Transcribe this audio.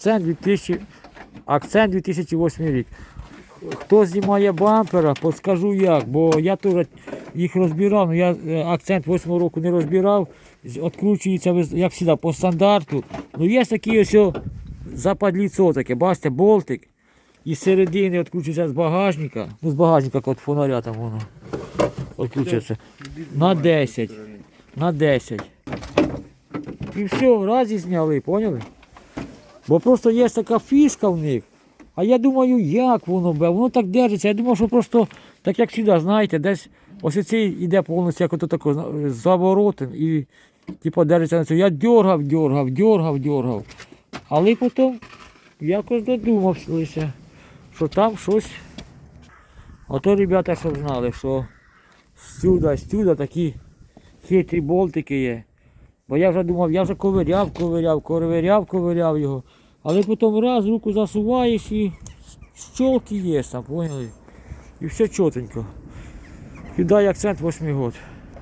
акцент 2000, акцент 2008 рік. Хто знімає бампера, подскажу як, бо я теж їх розбирав, але я е, акцент 8 року не розбирав, відкручується, як завжди, по стандарту. Ну є такі ось западліцо таке, бачите, болтик. І середини відкручується з багажника, ну з багажника як от фонаря там воно відкручується. На 10. На 10. І все, раз і зняли, поняли? Бо просто є така фішка в них. А я думаю, як воно бе, воно так держиться. Я думав, що просто, так як завжди, знаєте, десь ось цей іде повністю як тако, зна- за воротом і типу, держиться на цьому. Я дергав, дергав, дергав, дергав. Але потім якось додумався, що там щось. Ото ребята, щоб знали, що сюди, сюди такі хитрі болтики є. Бо я вже думав, я вже ковиряв, ковиряв, ковиряв, ковиряв його. Але потім раз руку засуваєш і щолки є там, поняли? І все чотенько. Кидає акцент 8 год.